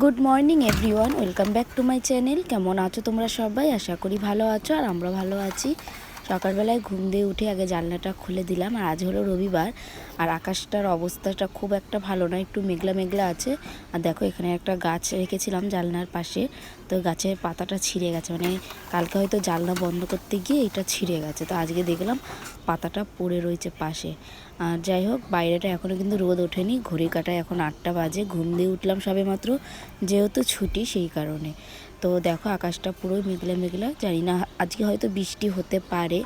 Good morning everyone welcome back to my channel কেমন আছো তোমরা সবাই? আশা করি ভালো আছো আর আমরা ভালো আছি। সকালবেলায় ঘুম দিয়ে উঠে আগে জানলাটা খুলে দিলাম আর আজ হলো রবিবার আর আকাশটার অবস্থাটা খুব একটা ভালো না, একটু মেঘলা মেঘলা আছে। আর দেখো এখানে একটা গাছ রেখেছিলাম জানলার পাশে, তো গাছের পাতাটা ছিঁড়ে গেছে। মানে কালকে হয়তো জানলা বন্ধ করতে গিয়ে এটা ছিঁড়ে গেছে। তো আজকে দেখলাম পাতাটা পড়ে রয়েছে পাশে। আর যাই হোক, বাইরেটা এখনও কিন্তু রোদ ওঠেনি। ঘড়ি কাটায় এখন আটটা বাজে। ঘুম দিয়ে উঠলাম সবে মাত্র যেহেতু ছুটি, সেই কারণে। তো দেখো আকাশটা পুরো মেঘলা মেঘলা, জানি না, আজকে হয়তো বৃষ্টি হতে পারে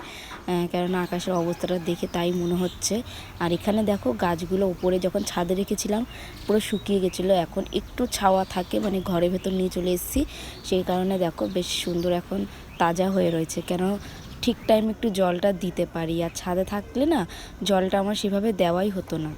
কেননা আকাশের অবস্থাটা দেখে তাই মনে হচ্ছে। আর এখানে দেখো গাছগুলো উপরে যখন ছাদে রেখেছিলাম, পুরো শুকিয়ে গেছিল, এখন একটু ছাওয়া থাকে মানে ঘরের ভেতর নিয়ে চলে এসেছি। সেই কারণে দেখো বেশ সুন্দর এখন তাজা হয়ে রয়েছে, কেন ঠিক টাইম একটু জলটা দিতে পারি। আর ছাদে থাকলে না, জলটা আমার সেভাবে দেওয়াই হতো না।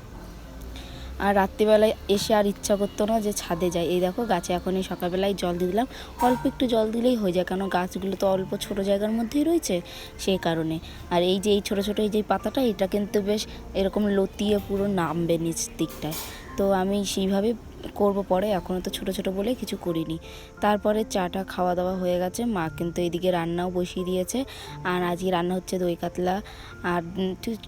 আর রাত্রিবেলায় এসে আর ইচ্ছা করতো না যে ছাদে যায় এই দেখো গাছে এখন এই সকালবেলায় জল দিয়ে দিলাম। অল্প একটু জল দিলেই হয়ে যায়, কেন গাছগুলো তো অল্প ছোট জায়গার মধ্যেই রয়েছে সেই কারণে। আর এই যে এই ছোটো ছোটো এই যে পাতাটা, এটা কিন্তু বেশ এরকম লতিয়ে পুরো নামবে নিচ দিকটায়। তো আমি সেইভাবে করব পরে, এখনও তো ছোটো ছোটো বলে কিছু করিনি। তারপরে চাটা খাওয়া দাওয়া হয়ে গেছে, মা কিন্তু এইদিকে রান্নাও বসিয়ে দিয়েছে। আর আজকে রান্না হচ্ছে দই কাতলা। আর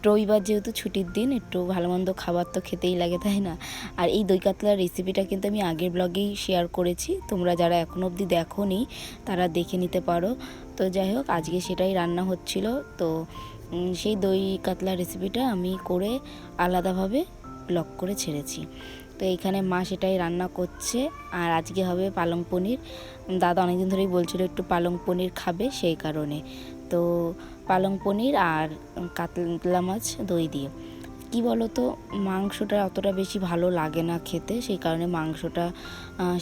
রবিবার যেহেতু ছুটির দিন, একটু ভালো মন্দ খাবার তো খেতেই লাগে, তাই না? আর এই দই কাতলার রেসিপিটা কিন্তু আমি আগের ব্লগেই শেয়ার করেছি। তোমরা যারা এখনও অবধি দেখোনি, তারা দেখে নিতে পারো। তো যাই হোক, আজকে সেটাই রান্না হচ্ছিল। তো সেই দই কাতলা রেসিপিটা আমি করে আলাদাভাবে ব্লগ করে ছেড়েছি। তো এইখানে মা সেটাই রান্না করছে। আর আজকে হবে পালং পনির। দাদা অনেকদিন ধরেই বলছিল একটু পালং পনির খাবে সেই কারণে। তো পালং পনির আর কাতলা মাছ দই দিয়ে। কি বলো তো মাংসটা অতটা বেশি ভালো লাগে না খেতে, সেই কারণে মাংসটা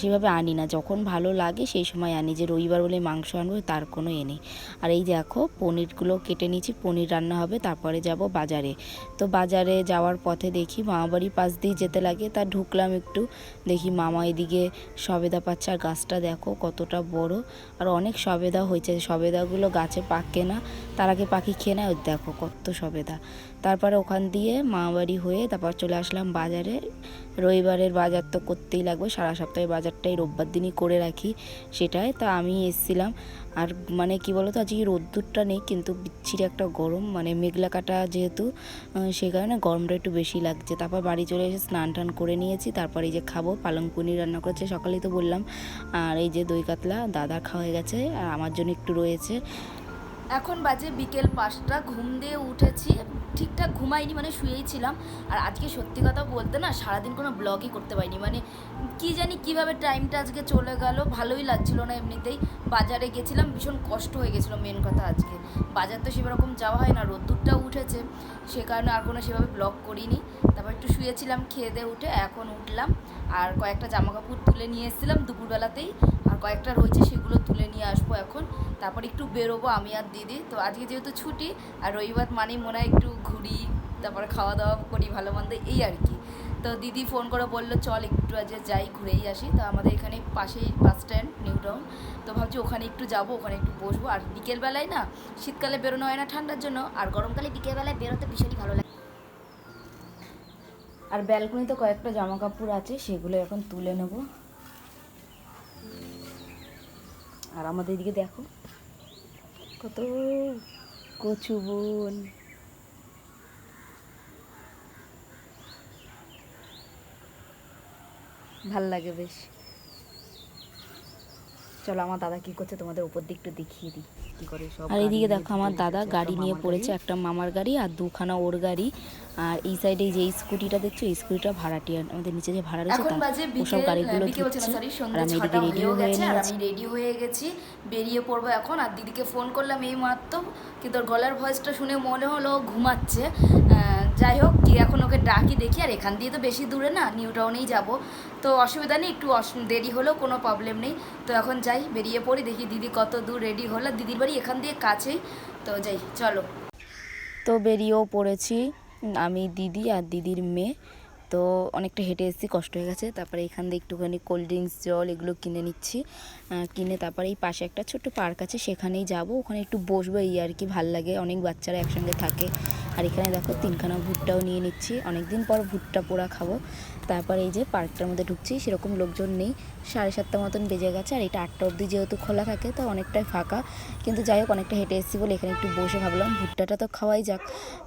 সেভাবে আনি না। যখন ভালো লাগে, সেই সময় আনি যে রবিবার বলে মাংস আনব, তার কোনো এ নেই। আর এই দেখো, পনিরগুলো কেটে নিয়েছি, পনির রান্না হবে, তারপরে যাব বাজারে। তো বাজারে যাওয়ার পথে দেখি মামাবাড়ির পাশ দিয়ে যেতে লাগে, তা ঢুকলাম একটু, দেখি মামা এদিকে সবেদা পাচ্ছে, আর গাছটা দেখো কতটা বড়। আর অনেক সবেদা হয়েছে, সবেদাগুলো গাছে পাকে না, তার আগে পাখি খেয়ে নেয় দেখো কত সবেদা। তারপরে ওখান দিয়ে মামাবাড়ি হয়ে তারপর চলে আসলাম বাজারে। রবিবারের বাজার তো করতেই লাগবে, সারা সপ্তাহে বাজারটাই রোববার দিনই করে রাখি, সেটাই। তা আমি এসছিলাম, আর মানে কি বলতো, আজকে রোদ্দুরটা নেই, কিন্তু বিচ্ছিরি একটা গরম মানে মেঘলা কাটা যেহেতু সেই কারণে গরমটা একটু বেশি লাগছে। তারপর বাড়ি চলে এসে স্নান টান করে নিয়েছি, তারপর এই যে খাব, পালং পনির রান্না করেছে, সকালেই তো বললাম। আর এই যে দই কাতলা, দাদা খাওয়া হয়ে গেছে, আর আমার জন্য একটু রয়েছে। এখন বাজে বিকেল পাঁচটা, ঘুম দিয়ে উঠেছি ঘুমাইনি মানে শুয়েই ছিলাম। আর আজকে সত্যি কথা বলতে না, সারাদিন কোনো ব্লগই করতে পারিনি। মানে কি জানি কীভাবে টাইমটা আজকে চলে গেল, ভালোই লাগছিল না এমনিতেই। বাজারে গেছিলাম, ভীষণ কষ্ট হয়ে গেছিল মেন কথা আজকে। বাজার তো সেরকম যাওয়া হয় না রোদ্দুরটাও উঠেছে। সে কারণে আর কোনো সেভাবে ব্লগ করিনি। তারপর একটু শুয়েছিলাম, খেয়ে দিয়ে উঠে এখন উঠলাম। আর কয়েকটা জামা কাপড় তুলে নিয়ে এসেছিলাম দুপুরবেলাতেই। কয়েকটা রয়েছে, সেগুলো তুলে নিয়ে আসব এখন। তারপর একটু বেরোবো আমি আর দিদি। তো আজকে যেহেতু ছুটি, আর রবিবার মানেই মনে হয় একটু ঘুরি, তারপরে খাওয়া দাওয়া করি ভালো মন্দ এই আর কি। তো দিদি ফোন করে বলল, চল একটু আজ যাই, ঘুরেই আসি। তো আমাদের এখানে পাশেই বাস স্ট্যান্ড, নিউ টাউন। তো ভাবছি ওখানে একটু যাব, ওখানে একটু বসবো। আর বিকেলবেলায় না, শীতকালে বেরোনো হয় না ঠান্ডার জন্য, আর গরমকালে বিকেলবেলায় বেরোতে ভীষণই ভালো লাগে। আর ব্যালকনিতে কয়েকটা জামা কাপড় আছে, সেগুলো এখন তুলে নেব। আর আমাদের এদিকে দেখো কত কচু বন। ভালো লাগে বেশ। চলো আমার দাদা কি করছে তোমাদের উপর দিক একটু দেখিয়ে দিই কি করে সব আর এইদিকে দেখো আমার দাদা গাড়ি নিয়ে পড়েছে একটা মামার গাড়ি আর দুখানা ওর গাড়ি। আর এই সাইডে যে স্কুটিটা দেখছ এই স্কুটিটা ভাড়াটিয়া আমাদের নিচে যে ভাড়া রয়েছে তার ওসব গাড়িগুলো ধুচ্ছে আর আমি এদিকে রেডিও হয়েও হয়ে গেছে নিয়েছি। আমি রেডি হয়ে গেছি বেরিয়ে পড়ব এখন। আর দিদিকে ফোন করলাম এই মাত্র কিন্তু ওর গলার ভয়েসটা শুনে মনে হলো ঘুমাচ্ছে। আহ, যাই হোক, কি এখন ওকে ডাকি দেখি, আর এখান দিয়ে তো বেশি দূরে না, নিউ টাউনেই যাব। তো অসুবিধা নেই, একটু দেরি হলেও কোনো প্রবলেম নেই। তো এখন যাই, বেরিয়ে পড়ি, দেখি দিদি কত দূর রেডি হলো। দিদির বাড়ি এখান দিয়ে কাছেই। তো যাই, চলো। তো বেরিয়েও পড়েছি, আমি দিদি আর দিদির মেয়ে। তো অনেকটা হেঁটে এসেছি, কষ্ট হয়ে গেছে। তারপরে এখান দিয়ে একটুখানি কোল্ড ড্রিঙ্কস জল এগুলো কিনে নিচ্ছি। কিনে তারপরে এই পাশে একটা ছোট্ট পার্ক আছে, সেখানেই যাব। ওখানে একটু বসবো, এই আর কি, ভালো লাগে। অনেক বাচ্চারা একসঙ্গে থাকে। আর এখানে দেখো তিনখানা ভুট্টাও নিয়ে নিচ্ছি। অনেকদিন পর ভুট্টা পোড়া খাব। তারপর এই যে পার্কটার মধ্যে ঢুকছি সেরকম লোকজন নেই। সাড়ে সাতটা মতন বেজে গেছে আর এটা আটটা অবধি যেহেতু খোলা থাকে তো অনেকটাই ফাঁকা। কিন্তু যাই হোক অনেকটা হেঁটে এসেছি বলে এখানে একটু বসে ভাবলাম ভুট্টাটা তো খাওয়াই যাক।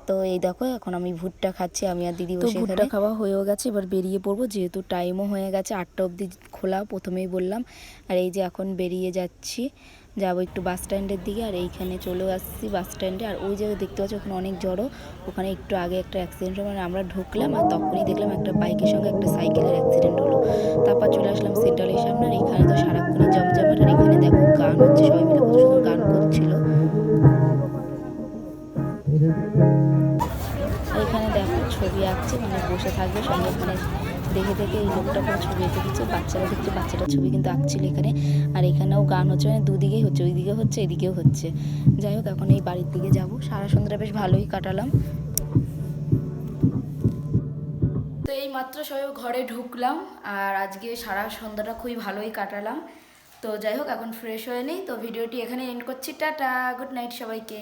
তো এই দেখো এখন আমি ভুট্টা খাচ্ছি আমি আর দিদি বসে ভুট্টা খাওয়া হয়েও গেছে এবার বেরিয়ে পড়ব যেহেতু টাইমও হয়ে গেছে আটটা অবধি খোলা প্রথমেই বললাম। আর এই যে এখন বেরিয়ে যাচ্ছি। যাব একটু বাস স্ট্যান্ডের দিকে আর এইখানে চলে আসছি বাস স্ট্যান্ডে আর ওই জায়গায় দেখতে পাচ্ছি ওখানে অনেক জড়ো। ওখানে একটু আগে একটা অ্যাক্সিডেন্ট হলো মানে আমরা ঢুকলাম আর তখনই দেখলাম একটা বাইকের সঙ্গে একটা সাইকেলের অ্যাক্সিডেন্ট হলো। তারপর চলে আসলাম সেন্ট্রালের সামনে আর এখানে তো সারাক্ষণই জমজমাট। আর এখানে দেখো গান হচ্ছে, সবাই মিলে কত সুন্দর গান করছিল। এখানে দেখো ছবি আঁকছে মানে বসে থাকবে সঙ্গে মানে দেখে দেখে এই লোকটা পুরো ছবি এঁকে দিচ্ছে, বাচ্চারা দেখছে বাচ্চাটা ছবি কিন্তু আঁকছিল এখানে। আর এখানেও গান হচ্ছে মানে দুদিকেই হচ্ছে ওইদিকে হচ্ছে, এদিকেও হচ্ছে। যাই হোক, এখন এই বাড়ির দিকে যাব। সারা সন্ধ্যাটা বেশ ভালোই কাটালাম। তো এই মাত্র সবাই ঘরে ঢুকলাম, আর আজকে সারা সন্ধ্যাটা খুবই ভালোই কাটালাম। তো যাই হোক, এখন ফ্রেশ হয়ে নিই, তো ভিডিওটি এখানে এন্ড করছি। টাটা গুড নাইট সবাইকে।